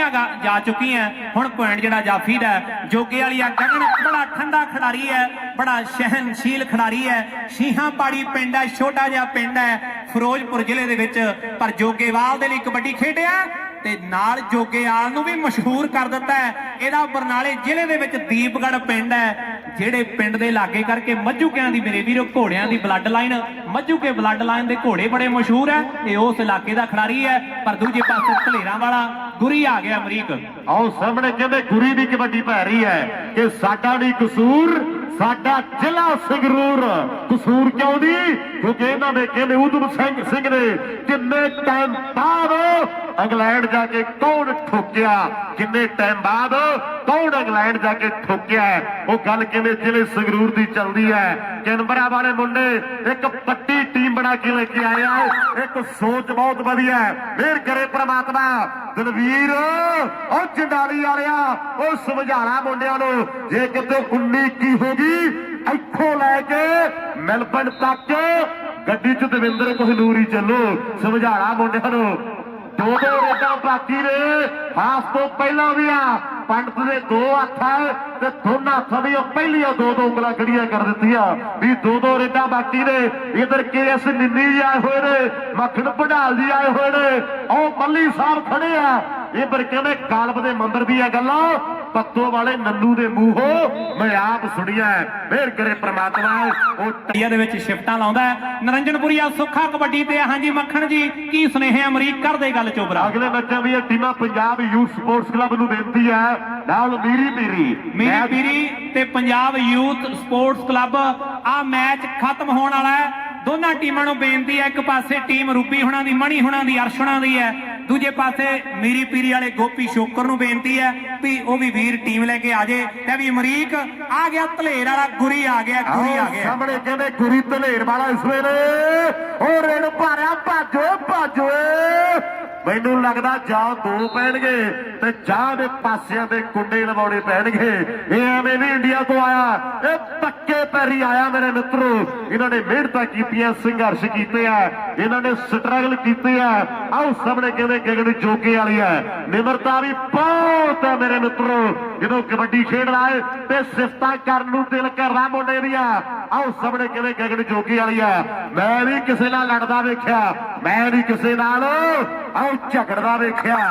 ਟਰਾਫੀਆਂ ਜਾ ਚੁੱਕੀਆਂ ਹੁਣ ਪੁਆਇੰਟ ਜਿਹੜਾ ਜਾਫੀ ਦਾ ਜੋਗੇ ਵਾਲੀ ਆ ਗਗਨ, ਬੜਾ ਠੰਡਾ ਖਿਡਾਰੀ ਹੈ ਬੜਾ ਸਹਿਨਸ਼ੀਲ ਖਿਡਾਰੀ ਹੈ ਸ਼ੀਹਾਂ ਪਾੜੀ ਪਿੰਡ ਹੈ ਛੋਟਾ ਜਿਹਾ ਪਿੰਡ ਹੈ ਫਿਰੋਜ਼ਪੁਰ ਜ਼ਿਲ੍ਹੇ ਦੇ ਵਿੱਚ। ਪਰ ਜੋਗੇਵਾਲ ਦੇ ਲਈ ਕਬੱਡੀ ਖੇਡਿਆ ਤੇ ਨਾਲ ਜੋਗੇਵਾਲ ਨੂੰ ਵੀ ਮਸ਼ਹੂਰ ਕਰ ਦਿੱਤਾ ਹੈ ਇਹਦਾ ਬਰਨਾਲੇ ਜ਼ਿਲ੍ਹੇ ਦੇ ਵਿੱਚ ਦੀਪਗੜ ਪਿੰਡ ਹੈ ਜਿਹੜੇ ਪਿੰਡ ਦੇ ਲਾਗੇ ਕਰਕੇ ਮੱਝੂਕਿਆਂ ਦੀ ਮੇਰੇ ਵੀਰੋ ਘੋੜਿਆਂ ਦੀ blood line Majjhuke blood line ਦੇ ਘੋੜੇ ਬੜੇ ਮਸ਼ਹੂਰ ਹੈ ਇਹ ਉਸ ਇਲਾਕੇ ਦਾ ਖਿਡਾਰੀ ਹੈ, ਪਰ ਦੂਜੇ ਪਾਸੇ ਧਲੇਰਾਂ ਵਾਲਾ ਗੁਰੀ ਆ ਗਿਆ ਅਮਰੀਕ। ਆਓ ਸਾਹਮਣੇ ਕਹਿੰਦੇ ਗੁਰੀ ਦੀ ਕਬੱਡੀ ਪੈ ਰਹੀ ਹੈ ਕਿ ਸਾਡਾ ਨਹੀਂ ਕਸੂਰ ਸਾਡਾ ਜ਼ਿਲ੍ਹਾ ਸੰਗਰੂਰ। ਕਸੂਰ ਕਿਉਂ ਦੀ ਕਿਉਂਕਿ ਇਹਨਾਂ ਦੇ ਕਹਿੰਦੇ ਉਦਮ ਸਿੰਘ ਸਿੰਘ ਨੇ ਕਿੰਨੇ ਟਾਈਮ ਬਾਅਦ ਇੰਗਲੈਂਡ ਜਾ ਕੇ ਕੌਣ ਠੋਕਿਆ ਕਿੰਨੇ ਟਾਈਮ ਬਾਅਦ ਕੌਣ ਇੰਗਲੈਂਡ ਜਾ ਕੇ ਠੋਕਿਆ ਉਹ ਗੱਲ ਕਿਵੇਂ ਜ਼ਿਲ੍ਹੇ ਸੰਗਰੂਰ ਦੀ ਚੱਲਦੀ ਹੈ? ਕੈਨਬਰਾ ਵਾਲੇ ਮੁੰਡੇ, ਇੱਕ ਪੱਟੀ ਟੀਮ ਬਣਾ ਕੇ ਲੈ ਕੇ ਆਏ ਆ ਇੱਕ ਸੋਚ ਬਹੁਤ ਵਧੀਆ ਹੈ। ਮਿਹਰ ਕਰੇ ਪ੍ਰਮਾਤਮਾ। ਦਲਵੀਰ, ਉਹ ਜੰਡਾਲੀ ਵਾਲਿਆ, ਉਹ ਸਮਝਾਣਾ ਮੁੰਡਿਆਂ ਨੂੰ। ਜੇ ਕਿਤੇ 19 ਕੀ ਹੋ ਗਈ, ਇੱਥੋਂ ਲੈ ਕੇ ਮੈਲਬਨ ਤੱਕ ਗੱਡੀ 'ਚ ਦਵਿੰਦਰ ਕੋਹਲੂਰ ਹੀ ਚੱਲੋ। ਸਮਝਾਣਾ ਮੁੰਡਿਆਂ ਨੂੰ। ਦੋ ਦੋ ਰੇਡਾਂ ਬਾਕੀ ਨੇ। ਹਾਸ ਤੋਂ ਪਹਿਲਾਂ ਵੀ ਆ। ਪੰਡਤ ਦੇ ਦੋ ਹੱਥ ਆ ਤੇ ਦੋਨਾਂ ਹੱਥਾਂ ਦੀਆਂ ਪਹਿਲੀਆਂ ਦੋ ਦੋ ਉਂਗਲਾਂ ਖੜੀਆਂ ਕਰ ਦਿੱਤੀਆਂ। ਵੀ ਦੋ ਦੋ ਰੇਡਾਂ ਬਾਕੀ ਨੇ। ਇਧਰ ਕੇਐਸ ਨਿੰਨੀ ਜੀ ਆਏ ਹੋਏ ਨੇ, ਮੱਖਣ ਭੰਡਾਲ ਜੀ ਆਏ ਹੋਏ ਨੇ। ਉਹ ਮੱਲੀ ਸਾਹਿਬ ਖੜੇ ਆ। ਇਧਰ ਕਹਿੰਦੇ ਕਾਲਬ ਦੇ ਮੰਦਰ ਦੀਆਂ ਗੱਲਾਂ। ਪੱਤੋ ਵਾਲੇ ਨੰਨੂ ਦੇ ਮੂੰਹੋਂ ਮੈਂ ਆਪ ਸੁਣੀਆਂ ਫੇਰ ਕਰੇ ਪ੍ਰਮਾਤਮਾ ਉਹ ਇੰਡੀਆ ਦੇ ਵਿੱਚ ਸ਼ਿਫਟਾਂ ਲਾਉਂਦਾ ਹੈ। ਨਰਿੰਜਨਪੁਰੀਆ ਸੁੱਖਾ ਕਬੱਡੀ ਤੇ ਹਾਂਜੀ ਮੱਖਣ ਜੀ ਕੀ ਸੁਨੇਹੇ ਅਮਰੀਕ ਕਰਦੇ ਗੱਲ ਚੋਬਰਾ? ਅਗਲੇ ਮੈਚਾਂ ਵੀ ਇਹ ਟੀਮਾਂ ਪੰਜਾਬ ਯੂਥ ਸਪੋਰਟਸ ਕਲੱਬ ਨੂੰ ਬੇਨਤੀ ਹੈ। ਨਾਲ ਮੀਰੀ ਮੀਰੀ ਮੇਰੀ ਪੀਰੀ ਤੇ ਪੰਜਾਬ ਯੂਥ ਸਪੋਰਟਸ ਕਲੱਬ। ਆ ਮੈਚ ਖਤਮ ਹੋਣ ਵਾਲਾ ਹੈ। ਦੋਨਾਂ ਟੀਮਾਂ ਨੂੰ ਬੇਨਤੀ ਹੈ। ਇੱਕ ਪਾਸੇ ਟੀਮ ਰੂਪੀ ਹੁਣਾਂ ਦੀ ਮਣੀ ਹੁਣਾਂ ਦੀ ਅਰਸ਼ ਹੁਣਾਂ ਦੀ ਹੈ। ਦੂਜੇ ਪਾਸੇ ਮੇਰੀ ਪੀਰੀ ਵਾਲੇ ਗੋਪੀ ਸ਼ੋਕਰ ਨੂੰ ਬੇਨਤੀ ਹੈ ਵੀ ਉਹ ਵੀ ਵੀਰ ਟੀਮ ਲੈ ਕੇ ਆ ਜੇ ਤੇ ਵੀ ਅਮਰੀਕ ਆ ਗਿਆ ਧਲੇਰ ਵਾਲਾ ਗੁਰੀ ਆ ਗਿਆ ਗੁਰੀ ਆ ਗਿਆ। ਸਾਹਮਣੇ ਕਹਿੰਦੇ ਗੁਰੀ ਧਲੇਰ ਵਾਲਾ ਇਸ ਵੇਲੇ। ਉਹ ਰੇਡ ਭਾਰਿਆ ਭਾਜੋ ਭਾਜੋ ਮੈਨੂੰ ਲੱਗਦਾ ਜਾਂ ਦੋ ਪੈਣਗੇ ਤੇ ਜਾਂ ਦੇ ਪਾਸਿਆਂ ਦੇ ਕੁੰਡੇ ਲਵਾਉਣੇ ਪੈਣਗੇ। ਇਹ ਐਵੇਂ ਨਹੀਂ ਇੰਡੀਆ ਤੋਂ ਆਇਆ। ਇਹ ਪੱਕੇ ਪੈਰੀ ਆਇਆ ਮੇਰੇ ਮਿੱਤਰੋ। ਇਹਨਾਂ ਨੇ ਮਿਹਨਤਾਂ ਕੀਤੀਆਂ ਸੰਘਰਸ਼ ਕੀਤੇ ਆ। ਇਹਨਾਂ ਨੇ ਸਟਰਗਲ ਕੀਤੀ ਆ ਆਓ ਸਾਹਮਣੇ ਕਹਿੰਦੇ ਗਗਨ ਜੋਗੇ ਵਾਲੀ ਹੈ। ਨਿਮਰਤਾ ਵੀ ਬਹੁਤ ਹੈ ਮੇਰੇ ਮਿੱਤਰੋ। ਜਦੋਂ ਕਬੱਡੀ ਖੇਡ ਹੈ ਤੇ ਸਿਫਤਾਂ ਕਰਨ ਨੂੰ ਦਿਲ ਕਰਦਾ ਮੁੰਡੇ ਦੀਆਂ। ਆਓ ਸਾਹਮਣੇ ਕਹਿੰਦੇ ਗਗਨ ਜੋਗੀ ਵਾਲੀ ਆ ਮੈਂ ਵੀ ਕਿਸੇ ਨਾਲ ਲੜਦਾ ਵੇਖਿਆ। ਮੈਂ ਵੀ ਕਿਸੇ ਨਾਲ, ਆਓ ਝਗੜਦਾ ਵੇਖਿਆ।